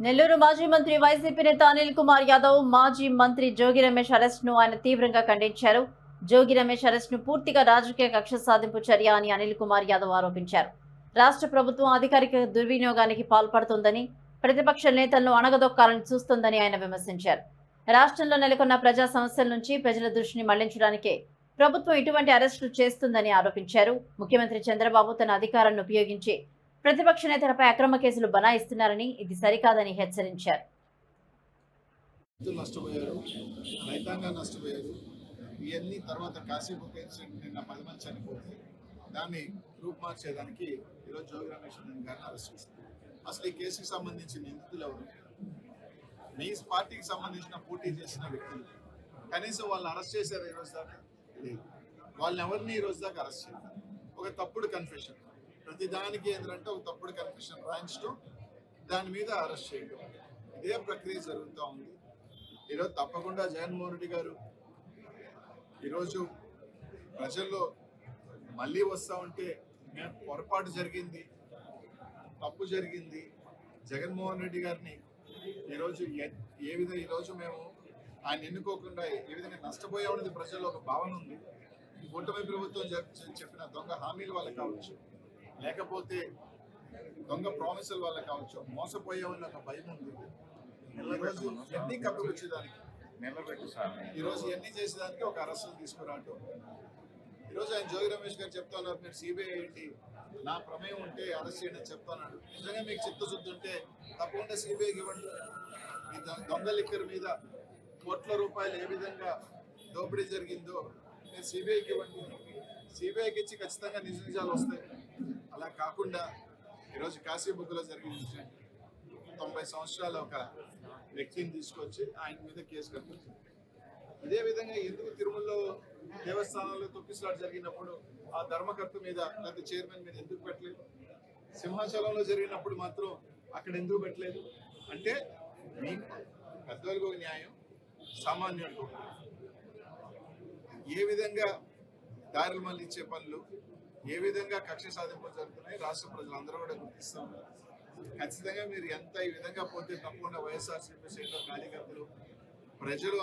నెల్లూరు మాజీ మంత్రి వైసీపీ నేత అనిల్ కుమార్ యాదవ్ మాజీ మంత్రి జోగి రమేష్ అరెస్ట్ను ఆయన తీవ్రంగా ఖండించారు. జోగి రమేష్ అరెస్ట్ను పూర్తిగా రాజకీయ కక్ష సాధింపు చర్య అని అనిల్ కుమార్ యాదవ్ ఆరోపించారు. రాష్ట్ర ప్రభుత్వం అధికారిక దుర్వినియోగానికి పాల్పడుతోందని ప్రతిపక్ష నేతలను అణగదొక్కాలని చూస్తుందని ఆయన విమర్శించారు. రాష్ట్రంలో నెలకొన్న ప్రజా సమస్యల నుంచి ప్రజల దృష్టిని మళ్ళించడానికే ప్రభుత్వం ఇటువంటి అరెస్టులు చేస్తుందని ఆరోపించారు. ముఖ్యమంత్రి చంద్రబాబు తన అధికారాన్ని ఉపయోగించి ప్రతిపక్ష నేతలపై అక్రమ కేసులు బనాయిస్తున్నారని ఇది సరికాదని హెచ్చరించారు. నష్టపోయారు రైతాంగం నష్టపోయారు. ఇవన్నీ తర్వాత కాసేపు నిన్న పది మంది చనిపోతే దాన్ని రూపుమార్చేదానికి ఈరోజు జోగి రమేష్ గారిని అరెస్ట్ చేశారు. అసలు ఈ కేసుకి సంబంధించి నిందితులు ఎవరు? మీ పార్టీకి సంబంధించిన పోటీ చేసిన వ్యక్తులు. కనీసం వాళ్ళని అరెస్ట్ చేశారు ఈరోజు రోజు దాకా? లేదు. వాళ్ళని ఎవరిని ఈ రోజు దాకా అరెస్ట్ చేయలేదు? ఒక తప్పుడు కన్ఫెషన్. ప్రతి దానికి ఏంటంటే ఒక తప్పుడు కన్ఫెషన్ రాయించడం దాని మీద అరెస్ట్ చేయడం. ఇదే ప్రక్రియ జరుగుతూ ఉంది. ఈరోజు తప్పకుండా జగన్మోహన్ రెడ్డి గారు ఈరోజు ప్రజల్లో మళ్ళీ వస్తా ఉంటే మేము పొరపాటు జరిగింది తప్పు జరిగింది. జగన్మోహన్ రెడ్డి గారిని ఈరోజు ఏ- విధంగా ఈరోజు మేము ఆయన ఎన్నుకోకుండా ఏ విధంగా నష్టపోయామనేది ప్రజల్లో ఒక భావన ఉంది. కూటమి ప్రభుత్వం చెప్పిన దొంగ హామీలు వాళ్ళకి కావచ్చు. లేకపోతే దొంగ ప్రామిసుల వల్ల కావచ్చు మోసపోయే ఉన్న ఒక భయం ఉంది. ఈరోజు ఎన్ని కప్పిపుచ్చేదానికి నిలబెట్టు సార్. ఈరోజు ఎన్ని చేసేదానికి ఒక అరెస్టులు తీసుకురావటం ఈరోజు ఆయన జోగి రమేష్ గారు చెప్తా ఉన్నారు మీరు సిబిఐ ఏంటి? నా ప్రమేయం ఉంటే అరెస్ట్ చేయండి అని చెప్తున్నాడు. నిజంగా మీకు చిత్తశుద్ధి ఉంటే తప్పకుండా సిబిఐకి ఇవ్వండి. ఈ దొంగ లిక్కర్ మీద కోట్ల రూపాయలు ఏ విధంగా దోపిడీ జరిగిందో మీరు సిబిఐకి ఇవ్వండి. సిబిఐకి ఇచ్చి ఖచ్చితంగా నిజ నిజాలు వస్తాయి. అలా కాకుండా ఈరోజు కాశీబుగ్గులో జరిగిన ఇన్సిడెంట్ తొంభై సంవత్సరాల ఒక వ్యక్తిని తీసుకొచ్చి ఆయన మీద కేసు కట్టింది ఇదే విధంగా ఎందుకు తిరుమలలో దేవస్థానాల్లో తొక్కిసలాట జరిగినప్పుడు ఆ ధర్మకర్త మీద లేకపోతే చైర్మన్ మీద ఎందుకు పెట్టలేదు? సింహాచలంలో జరిగినప్పుడు మాత్రం అక్కడ ఎందుకు పెట్టలేదు? అంటే మీకు పెద్దవాళ్ళకు ఒక న్యాయం సామాన్యుడికి ఏ విధంగా దారులు మళ్ళీ ఇచ్చే పనులు ఏ విధంగా కక్ష సాధింపులు జరుగుతున్నాయి రాష్ట్ర ప్రజలందరూ కూడా గుర్తిస్తూ ఖచ్చితంగా మీరు ఎంత ఈ విధంగా పోతే తప్పకుండా వైఎస్ఆర్సీపీ శ్రేణుల కార్యకర్తలు ప్రజలు